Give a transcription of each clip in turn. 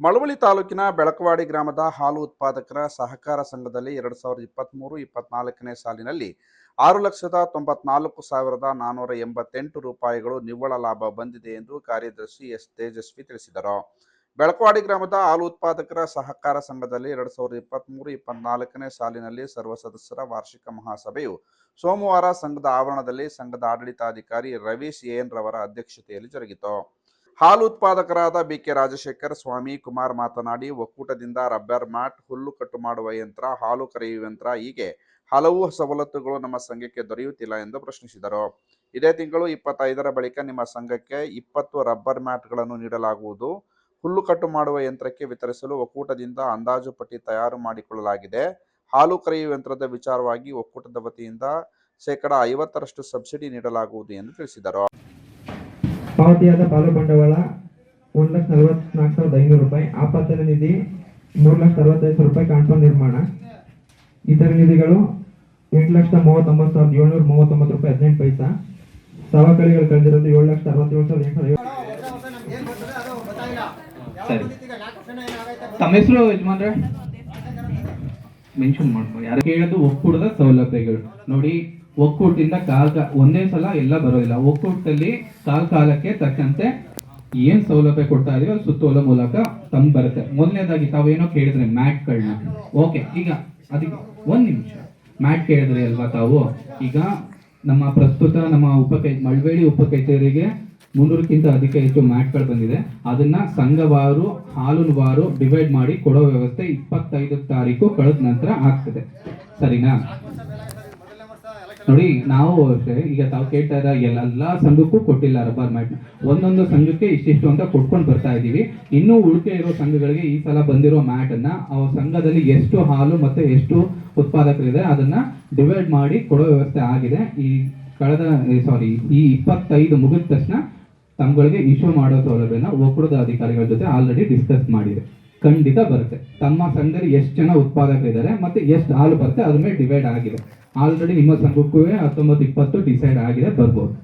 ಮಳವಳ್ಳಿ ತಾಲೂಕಿನ ಬೆಳಕವಾಡಿ ಗ್ರಾಮದ ಹಾಲು ಉತ್ಪಾದಕರ ಸಹಕಾರ ಸಂಘದಲ್ಲಿ ಎರಡ್ ಸಾವಿರದ ಇಪ್ಪತ್ತ್ಮೂರು ಇಪ್ಪತ್ನಾಲ್ಕನೇ ಸಾಲಿನಲ್ಲಿ ಆರು ಲಕ್ಷದ ತೊಂಬತ್ನಾಲ್ಕು ಸಾವಿರದ ನಾನ್ನೂರ ಎಂಬತ್ತೆಂಟು ರೂಪಾಯಿಗಳು ನಿವ್ವಳ ಲಾಭ ಬಂದಿದೆ ಎಂದು ಕಾರ್ಯದರ್ಶಿ ಎಸ್ ತೇಜಸ್ವಿ ತಿಳಿಸಿದರು. ಬೆಳಕವಾಡಿ ಗ್ರಾಮದ ಹಾಲು ಉತ್ಪಾದಕರ ಸಹಕಾರ ಸಂಘದಲ್ಲಿ ಎರಡ್ ಸಾವಿರದ ಇಪ್ಪತ್ತ್ಮೂರು ಇಪ್ಪತ್ನಾಲ್ಕನೇ ಸಾಲಿನಲ್ಲಿ ಸರ್ವ ಸದಸ್ಯರ ವಾರ್ಷಿಕ ಮಹಾಸಭೆಯು ಸೋಮವಾರ ಸಂಘದ ಆವರಣದಲ್ಲಿ ಸಂಘದ ಆಡಳಿತಾಧಿಕಾರಿ ರವೀಶ್ ಎನ್ ರವರ ಅಧ್ಯಕ್ಷತೆಯಲ್ಲಿ ಜರುಗಿತು. ಹಾಲು ಉತ್ಪಾದಕರಾದ ಬಿಕೆ ರಾಜಶೇಖರ್, ಸ್ವಾಮಿ ಕುಮಾರ್ ಮಾತನಾಡಿ, ಒಕ್ಕೂಟದಿಂದ ರಬ್ಬರ್ ಮ್ಯಾಟ್ ಹುಲ್ಲು ಕಟ್ಟು ಮಾಡುವ ಯಂತ್ರ, ಹಾಲು ಕರೆಯುವ ಯಂತ್ರ ಹೀಗೆ ಹಲವು ಸವಲತ್ತುಗಳು ನಮ್ಮ ಸಂಘಕ್ಕೆ ದೊರೆಯುತ್ತಿಲ್ಲ ಎಂದು ಪ್ರಶ್ನಿಸಿದರು. ಇದೇ ತಿಂಗಳು ಇಪ್ಪತ್ತೈದರ ಬಳಿಕ ನಿಮ್ಮ ಸಂಘಕ್ಕೆ ಇಪ್ಪತ್ತು ರಬ್ಬರ್ ಮ್ಯಾಟ್ಗಳನ್ನು ನೀಡಲಾಗುವುದು. ಹುಲ್ಲು ಕಟ್ಟು ಮಾಡುವ ಯಂತ್ರಕ್ಕೆ ವಿತರಿಸಲು ಒಕ್ಕೂಟದಿಂದ ಅಂದಾಜು ಪಟ್ಟಿ ತಯಾರು ಮಾಡಿಕೊಳ್ಳಲಾಗಿದೆ. ಹಾಲು ಕರೆಯುವ ಯಂತ್ರದ ವಿಚಾರವಾಗಿ ಒಕ್ಕೂಟದ ವತಿಯಿಂದ ಶೇಕಡ ಐವತ್ತರಷ್ಟು ಸಬ್ಸಿಡಿ ನೀಡಲಾಗುವುದು ಎಂದು ತಿಳಿಸಿದರು. ಪಾವತಿಯಾದ ಪಾಲು ಬಂಡವಾಳ ಒಂದು ಲಕ್ಷ ನಲವತ್ನಾಲ್ಕು ಸಾವಿರದ ಐನೂರು ರೂಪಾಯಿ. ಆಪತ್ತನ ನಿಧಿ ಮೂರು ಲಕ್ಷ ಅರವತ್ತೈದು ಸಾವಿರ ರೂಪಾಯಿ ಕಾಂಪೌಂಡ್ ನಿರ್ಮಾಣ. ಇತರ ನಿಧಿಗಳು ಎಂಟು ಲಕ್ಷದ ಮೂವತ್ತೊಂಬತ್ತು ಸಾವಿರದ ಏಳ್ನೂರ ಮೂವತ್ತೊಂಬತ್ತು ರೂಪಾಯಿ ಹದಿನೆಂಟು ಪೈಸಾ. ಸವಕಳಿಗಳು ಕಳೆದಿರೋದು ಏಳು ಲಕ್ಷ ಅರವತ್ತೇಳು ಸಾವಿರದ ಎಂಟುನೂರ ಸರಿ. ತಮ್ಮ ಹೆಸರು ಯಜಮಾನ್ರೆ? ಮೆನ್ಷನ್ ಮಾಡ್ಬೋದು. ಯಾರು ಕೇಳೋದು ಒಕ್ಕೂಟದ ಸೌಲಭ್ಯಗಳು ನೋಡಿ ಒಕ್ಕೂಟದಿಂದ ಕಾಲ ಒಂದೇ ಸಲ ಎಲ್ಲ ಬರೋದಿಲ್ಲ. ಒಕ್ಕೂಟದಲ್ಲಿ ಕಾಲ ಕಾಲಕ್ಕೆ ತಕ್ಕಂತೆ ಏನ್ ಸೌಲಭ್ಯ ಕೊಡ್ತಾ ಇದೀವಿ ಸುತ್ತೋಲ ಮೂಲಕ ತಮ್ ಬರುತ್ತೆ. ಮೊದಲನೇದಾಗಿ ತಾವೇನೋ ಕೇಳಿದ್ರೆ ಮ್ಯಾಟ್ಗಳನ್ನ ಓಕೆ, ಈಗ ಅದಕ್ಕೆ ಒಂದ್ ನಿಮಿಷ. ಮ್ಯಾಟ್ ಕೇಳಿದ್ರಿ ಅಲ್ವಾ ತಾವು? ಈಗ ನಮ್ಮ ಪ್ರಸ್ತುತ ನಮ್ಮ ಉಪ ಕೈ ಮಳವೇಳಿ ಉಪ ಕಚೇರಿಗೆ ಮುನ್ನೂರಕ್ಕಿಂತ ಅಧಿಕ ಹೆಚ್ಚು ಮ್ಯಾಟ್ಗಳು ಬಂದಿದೆ. ಅದನ್ನ ಸಂಘವಾರು ಹಾಲುವಾರು ಡಿವೈಡ್ ಮಾಡಿ ಕೊಡೋ ವ್ಯವಸ್ಥೆ ಇಪ್ಪತ್ತೈದು ತಾರೀಕು ಕಳೆದ ನಂತರ ಆಗ್ತದೆ. ಸರಿನಾ? ನೋಡಿ, ನಾವು ಅಷ್ಟೇ ಈಗ ತಾವು ಕೇಳ್ತಾ ಇರೋ ಎಲ್ಲ ಸಂಘಕ್ಕೂ ಕೊಟ್ಟಿಲ್ಲ ರಬ್ಬರ್ ಮ್ಯಾಟ್ ಒಂದೊಂದು ಸಂಘಕ್ಕೆ ಇಷ್ಟಿಷ್ಟು ಅಂತ ಕೊಟ್ಕೊಂಡು ಬರ್ತಾ ಇದೀವಿ ಇನ್ನೂ ಉಳಿಕೆ ಇರೋ ಸಂಘಗಳಿಗೆ ಈ ಸಲ ಬಂದಿರೋ ಮ್ಯಾಟ್ ಅನ್ನ ಅವ್ರ ಸಂಘದಲ್ಲಿ ಎಷ್ಟು ಹಾಲು ಮತ್ತೆ ಎಷ್ಟು ಉತ್ಪಾದಕರಿದೆ ಅದನ್ನ ಡಿವೈಡ್ ಮಾಡಿ ಕೊಡೋ ವ್ಯವಸ್ಥೆ ಆಗಿದೆ. ಈ ಕಳೆದ ಸಾರಿ ಈ ಇಪ್ಪತ್ತೈದು ಮುಗಿದ ತಕ್ಷಣ ತಮ್ಗಳಿಗೆ ಇಶ್ಯೂ ಮಾಡೋ ಸೌಲಭ್ಯನ ಒಕ್ಕೂಟದ ಅಧಿಕಾರಿಗಳ ಜೊತೆ ಆಲ್ರೆಡಿ ಡಿಸ್ಕಸ್ ಮಾಡಿದೆ. ಖಂಡಿತ ಬರುತ್ತೆ. ತಮ್ಮ ಸಂಘದಲ್ಲಿ ಎಷ್ಟು ಜನ ಉತ್ಪಾದಕರಿದ್ದಾರೆ ಮತ್ತೆ ಎಷ್ಟು ಹಾಲು ಬರುತ್ತೆ ಅದ್ರ ಮೇಲೆ ಡಿವೈಡ್ ಆಗಿದೆ. ಆಲ್ರೆಡಿ ನಿಮ್ಮ ಸಂಘಕ್ಕೂ ಹತ್ತೊಂಬತ್ತು ಇಪ್ಪತ್ತು ಡಿಸೈಡ್ ಆಗಿದೆ, ಬರ್ಬೋದು.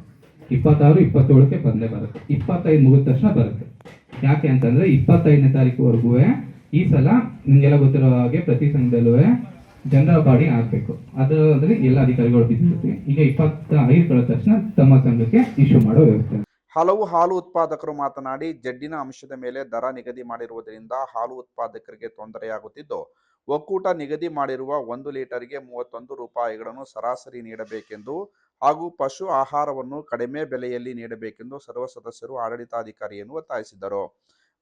ಇಪ್ಪತ್ತಾರು, ಇಪ್ಪತ್ತೇಳಕ್ಕೆ ಬಂದೇ ಬರುತ್ತೆ. ಇಪ್ಪತ್ತೈದು ಮುಗಿದ ತಕ್ಷಣ ಬರುತ್ತೆ. ಯಾಕೆ ಅಂತಂದ್ರೆ ಇಪ್ಪತ್ತೈದನೇ ತಾರೀಕುವರೆಗೂ ಈ ಸಲ ನಿಮ್ಗೆಲ್ಲ ಗೊತ್ತಿರೋ ಹಾಗೆ ಪ್ರತಿ ಸಂಘದಲ್ಲೂ ಜನರಲ್ ಬಾಡಿ ಆಗ್ಬೇಕು. ಅದರಲ್ಲಿ ಎಲ್ಲ ಅಧಿಕಾರಿಗಳು ಬಿದ್ದಿರ್ತೀವಿ ಈಗ ಇಪ್ಪತ್ತ ಐದು ಕಳೆದ ತಕ್ಷಣ ತಮ್ಮ ಸಂಘಕ್ಕೆ ಇಶ್ಯೂ ಮಾಡೋ ವ್ಯವಸ್ಥೆ. ಹಲವು ಹಾಲು ಉತ್ಪಾದಕರು ಮಾತನಾಡಿ, ಜಡ್ಡಿನ ಅಂಶದ ಮೇಲೆ ದರ ನಿಗದಿ ಮಾಡಿರುವುದರಿಂದ ಹಾಲು ಉತ್ಪಾದಕರಿಗೆ ತೊಂದರೆಯಾಗುತ್ತಿದ್ದು, ಒಕ್ಕೂಟ ನಿಗದಿ ಮಾಡಿರುವ ಒಂದು ಲೀಟರ್ಗೆ ಮೂವತ್ತೊಂದು ರೂಪಾಯಿಗಳನ್ನು ಸರಾಸರಿ ನೀಡಬೇಕೆಂದು ಹಾಗೂ ಪಶು ಆಹಾರವನ್ನು ಕಡಿಮೆ ಬೆಲೆಯಲ್ಲಿ ನೀಡಬೇಕೆಂದು ಸರ್ವ ಸದಸ್ಯರು ಆಡಳಿತಾಧಿಕಾರಿಯನ್ನು ಒತ್ತಾಯಿಸಿದರು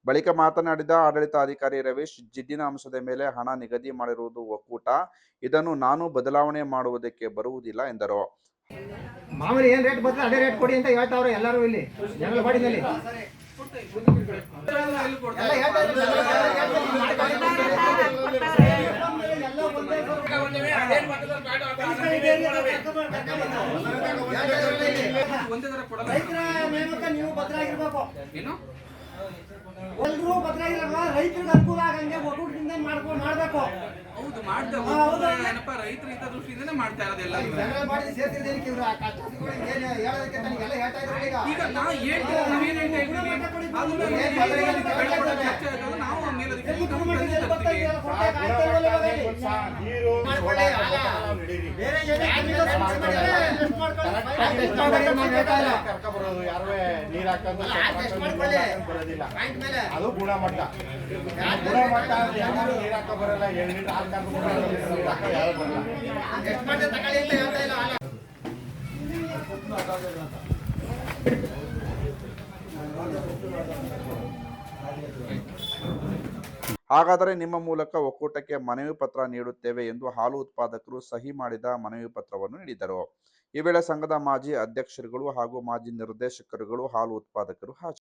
ಬಳಿಕ ಮಾತನಾಡಿದ ಆಡಳಿತಾಧಿಕಾರಿ ರವೀಶ್, ಜಿಡ್ಡಿನ ಅಂಶದ ಮೇಲೆ ಹಣ ನಿಗದಿ ಮಾಡಿರುವುದು ಒಕ್ಕೂಟ, ಇದನ್ನು ನಾನು ಬದಲಾವಣೆ ಮಾಡುವುದಕ್ಕೆ ಬರುವುದಿಲ್ಲ ಎಂದರು. ಮಾಮೂಲಿ ಏನ್ ರೇಟ್ ಬರ್ತದೆ ಅದೇ ರೇಟ್ ಕೊಡಿ ಅಂತ ಹೇಳ್ತಾವ್ರೆ ಎಲ್ಲರೂ ಇಲ್ಲಿ ನೇಮಕ ನೀವು ಭದ್ರಾಗಿರ್ಬೇಕು. ಎಲ್ರೂ ಭದ್ರಾಗಿರಲ್ಲ ರೈತರಿಗೆ ಅನುಕೂಲ ಆಗಂಗೆ ಒಕ್ಕೂಟದಿಂದ ಮಾಡ್ಕೊಂಡು ಮಾಡ್ಬೇಕು. ಹೌದು ಮಾಡ್ತಾ. ಏನಪ್ಪ ರೈತರ ಹಿತದೃಷ್ಟಿಯಿಂದನೇ ಮಾಡ್ತಾ ಇರೋದೆಲ್ಲ ಈಗ. ನಾವೇನ್ ಹೇಳ್ತಾ ಇದ್ದೀವಿ? ಅದನ್ನ ಬೆಳವಣಿಗೆ ಹೇಳ್ತಾರೆ. ಆಗೋದು ನಾವು ಮೇಲೆ ಎಲ್ಲಿ ನಾವು ಗುರುಮಠದಲ್ಲಿ ತಂದೆ ಬರ್ತಾ ತರ್ತೀವಿ. ಇದೆಯಲ್ಲ, ಕೊಡ್ತಾ ಆಗ್ತಾ ಇಲ್ವಲ್ಲ ಇವಾಗ ಇಲ್ಲಿ? ಮಾಡ್ಕೊಳ್ಳಿ, ಅಲ್ಲ. ಬೇರೆ ಏನೇ ಕಮ್ಮಿಲ್ಲ, ಸಮಸ್ಯೆ ಮಾಡಿದ್ರೆ adjust ಮಾಡ್ಕೊಳ್ಳಿ. adjust ಮಾಡ್ಕೊಳ್ಳಿ, ನಾನು ಹೇಳ್ತಾ ಇಲ್ಲ. ಕರ್ಕೊಬರೋದು ಯಾರುವೆ ನೀರ್ ಹಾಕೊಂಡು. ಬರೋದಿಲ್ಲ ಅದು ಗುಣಮಟ್ಟ ಗುಣಮಟ್ಟ ಅಂದ್ರೆ ಯಾರು ನೀರ್ ಹಾಕೋ ಬರಲ್ಲ ಏಳು ಹಾಲು ಯಾರು ಬರಲ್ಲ adjust ಮಾಡಿ ತಗೊಳ್ಳಿ ಅಂತ ಹೇಳ್ತಾ ಇಲ್ಲ ಅಲ್ಲ. ಹಾಗಾದರೆ ನಿಮ್ಮ ಮೂಲಕ ಒಕ್ಕೂಟಕ್ಕೆ ಮನವಿ ಪತ್ರ ನೀಡುತ್ತೇವೆ ಎಂದು ಹಾಲು ಉತ್ಪಾದಕರು ಸಹಿ ಮಾಡಿದ ಮನವಿ ಪತ್ರವನ್ನು ನೀಡಿದರು. ಈ ವೇಳೆ ಸಂಘದ ಮಾಜಿ ಅಧ್ಯಕ್ಷರುಗಳು ಹಾಗೂ ಮಾಜಿ ನಿರ್ದೇಶಕರುಗಳು ಹಾಲು ಉತ್ಪಾದಕರು ಹಾಜರು